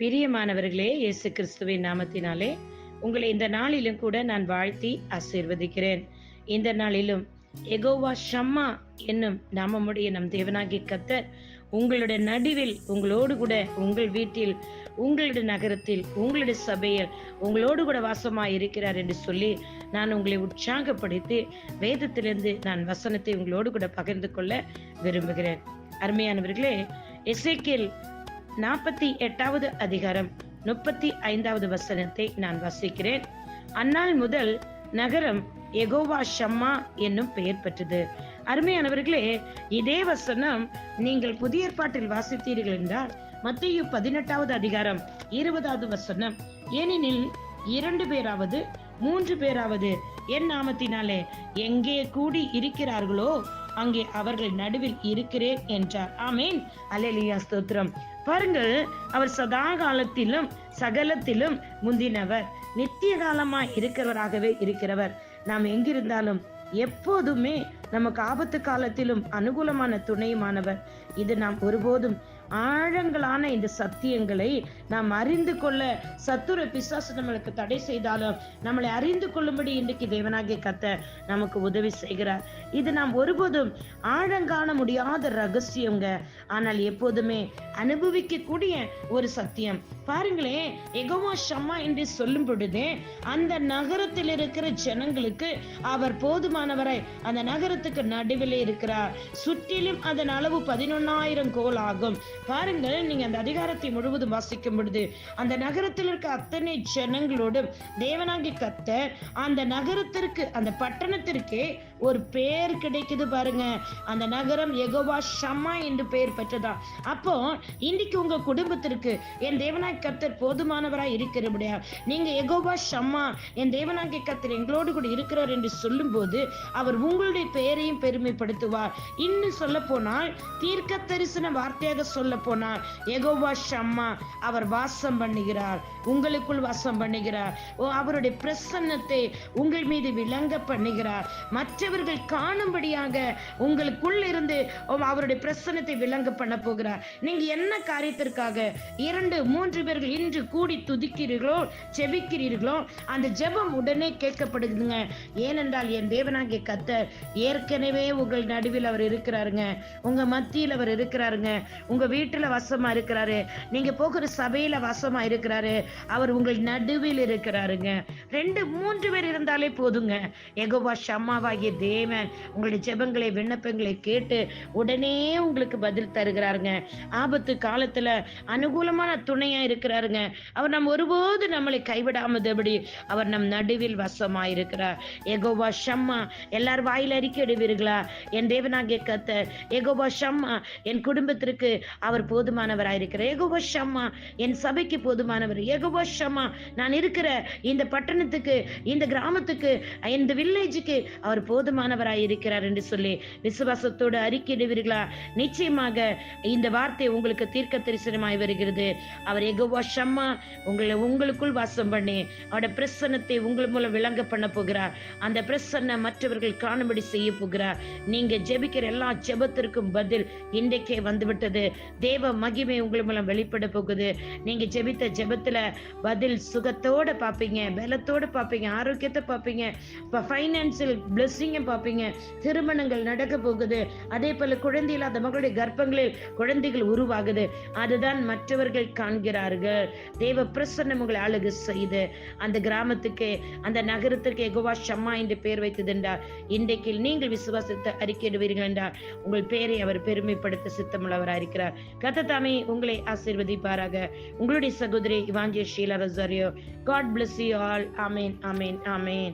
பிரியமானவர்களே இயேசு கிறிஸ்துவின் நாமத்தினாலே உங்களை இந்த நாளிலும் கூட நான் வாழ்த்தி ஆசீர்வதிக்கிறேன். இந்த நாளிலும் எகோவா ஷம்மா என்னும் நாமமுடைய நம் தேவனாகிய கத்தர் உங்களுடைய நடுவில் உங்களோடு கூட உங்கள் வீட்டில் உங்களுடைய நகரத்தில் உங்களுடைய சபையில் உங்களோடு கூட வாசமாக இருக்கிறார் என்று சொல்லி நான் உங்களை உற்சாகப்படுத்தி வேதத்திலிருந்து நான் வசனத்தை உங்களோடு கூட பகிர்ந்து கொள்ள விரும்புகிறேன். அருமையானவர்களே எசேக்கியேல் நாற்பத்தி எட்டாவது அதிகாரம் முப்பத்தி ஐந்தாவது வசனத்தை நான் வாசிக்கிறேன். அந்நாள் முதல் நகரம் எகோவா ஷம்மா என்னும் பெயர் பெற்றது. அருமையானவர்களே இதே வசனம் நீங்கள் புதிய ஏற்பாட்டில் வாசித்தீர்கள் என்றால் மத்திய பதினெட்டாவது அதிகாரம் இருபதாவது வசனம் ஏனெனில் இரண்டு பேராவது மூன்று பேராவது என் நாமத்தினாலே எங்கே கூடி இருக்கிறார்களோ அங்கே அவர்கள் நடுவில் இருக்கிறேன் என்றார். ஆமேன். அலேலியா ஸ்தோத்திரம். பாருங்கள் அவர் சதா காலத்திலும் சகலத்திலும் முந்தினவர். நித்திய காலமாய் இருக்கிறவராகவே இருக்கிறவர். நாம் எங்கிருந்தாலும் எப்போதுமே நமக்கு ஆபத்து காலத்திலும் அனுகூலமான துணையுமானவர். இது நாம் ஒருபோதும் ஆழங்களான இந்த சத்தியங்களை நாம் அறிந்து கொள்ள சத்துர பிசாசு நம்மளுக்கு தடை செய்தாலும் நம்மளை அறிந்து கொள்ளும்படி இன்றைக்கு தேவனாகிய கத்த நமக்கு உதவி செய்கிறார். இது நாம் ஒருபோதும் ஆழங்காண முடியாத ரகசியங்க. ஆனால் எப்போதுமே அனுபவிக்க கூடிய ஒரு சத்தியம். பாருங்களேன் எகோவா ஷம்மா என்று சொல்லும் பொழுதே அந்த நகரத்தில் இருக்கிற ஜனங்களுக்கு அவர் போதுமானவரை அந்த நகரத்துக்கு நடுவில் இருக்கிறார். சுற்றிலும் அதன் அளவு பதினொன்னாயிரம் கோல் ஆகும். பாருங்கள் நீங்க அந்த அதிகாரத்தை முழுவதும் வாசிக்கும் பொழுது அந்த நகரத்தில் இருக்க அத்தனை ஜனங்களோடும் தேவனாகி கத்த அந்த நகரத்திற்கு அந்த பட்டணத்திற்கே ஒரு பேர் கிடைக்குது பாருங்க. அந்த நகரம் எகோவா ஷம்மா என்று பெயர் பெற்றதா. அப்போ இன்னைக்கு உங்க குடும்பத்திற்கு என் தேவனாய் கத்தர் போதுமானவராய் இருக்கிறபடியா? நீங்க எகோவா ஷம்மா என் தேவனாகிய கத்தர் எங்களோடு கூட இருக்கிறார் என்று சொல்லும் போது அவர் உங்களுடைய பெயரையும் பெருமைப்படுத்துவார். இன்னும் சொல்ல போனால் தீர்க்க தரிசன வார்த்தையாக சொல்ல போனால் எகோவா ஷம்மா அவர் வாசம் பண்ணுகிறார் உங்களுக்குள் வாசம் பண்ணுகிறார். ஓ அவருடைய பிரசன்னத்தை உங்கள் மீது விளங்க பண்ணுகிறார். மற்றவர்கள் காணும்படியாக உங்களுக்குள் இருந்து அவருடைய பிரசன்னத்தை விளங்க பண்ண போகிறார். நீங்க என்ன காரியத்திற்காக இரண்டு மூன்று பேர்கள் இன்று கூடி துதிக்கிறீர்களோ ஜெபிக்கிறீர்களோ அந்த ஜெபம் உடனே கேட்கப்படுதுங்க. ஏனென்றால் என் தேவனாகிய கத்தர் ஏற்கனவே உங்கள் நடுவில் அவர் இருக்கிறாருங்க. உங்க மத்தியில் அவர் இருக்கிறாருங்க. உங்க வீடு வீட்டுல வசமா இருக்கிறாரு. நீங்க போகிற சபையில வசமா இருக்கிறாரு. அவர் உங்கள் நடுவில் இருக்கிறாருங்க. ரெண்டு மூன்று பேர் இருந்தாலே போதுங்க. எகோவா ஷம்மாவாகிய தேவன் உங்களுடைய ஜெபங்களை விண்ணப்பங்களை கேட்டு உடனே உங்களுக்கு பதில் தருகிறாருங்க. ஆபத்து காலத்துல அனுகூலமான துணையா இருக்கிறாருங்க. அவர் நம் ஒருபோது நம்மளை கைவிடாமதபடி அவர் நம் நடுவில் வசமா இருக்கிறார். எகோவா ஷம்மா எல்லார் வாயில அறிக்கை இடுவீர்களா? என் தேவனாகிய கத்த எகோபா ஷம்மா என் குடும்பத்திற்கு அவர் போதுமானவராயிருக்கிறார் எகோவா ஷம்மா என் சபைக்கு போதுமானவர். எகோவா ஷம்மா நான் இருக்கிற இந்த பட்டணத்துக்கு இந்த கிராமத்துக்கு இந்த வில்லேஜுக்கு அவர் போதுமானவராய் இருக்கிறார் என்று சொல்லி விசுவாசத்தோடு அறிக்கையிடுவீர்களா? நிச்சயமாக இந்த வார்த்தை உங்களுக்கு தீர்க்க தரிசனமாய் வருகிறது. அவர் எகோவா ஷம்மா உங்களை உங்களுக்குள் வாசம் பண்ணி அவருடைய பிரசன்னத்தை உங்கள் மூலம் விளங்க பண்ண போகிறார். அந்த பிரசன்ன மற்றவர்கள் காணும்படி செய்ய போகிறார். நீங்க ஜெபிக்கிற எல்லா ஜெபத்திற்கும் பதில் இன்றைக்கே வந்துவிட்டது. தேவ மகிமை உங்கள் மூலம் வெளிப்பட போகுது. நீங்க ஜெபித்த ஜெபத்துல பதில் சுகத்தோட பார்ப்பீங்க பலத்தோட பார்ப்பீங்க ஆரோக்கியத்தை பார்ப்பீங்க இப்போ ஃபைனான்சியல் பிளெஸ்ஸிங்க பார்ப்பீங்க திருமணங்கள் நடக்க போகுது. அதே போல குழந்தை இல்லாத மகளுடைய கர்ப்பங்களில் குழந்தைகள் உருவாகுது. அதுதான் மற்றவர்கள் காண்கிறார்கள். தேவ பிரசன்னம் உங்களை அழகு செய்து அந்த கிராமத்துக்கு அந்த நகரத்திற்கு எகுவா ஷம்மா என்று பெயர் வைத்தது என்றார். இன்றைக்கு நீங்கள் விசுவாசத்தை அறிக்கையிடுவீர்கள் என்றார். உங்கள் பெயரை அவர் பெருமைப்படுத்த சித்தமுள்ளவராக இருக்கிறார் கத்ததாமே உங்களை ஆசீர்வதிப்பாராக. உங்களுடைய சகோதரி இவாஞ்சிய Sheela Rosario God bless you all ஆமேன் அமேன் ஆமேன்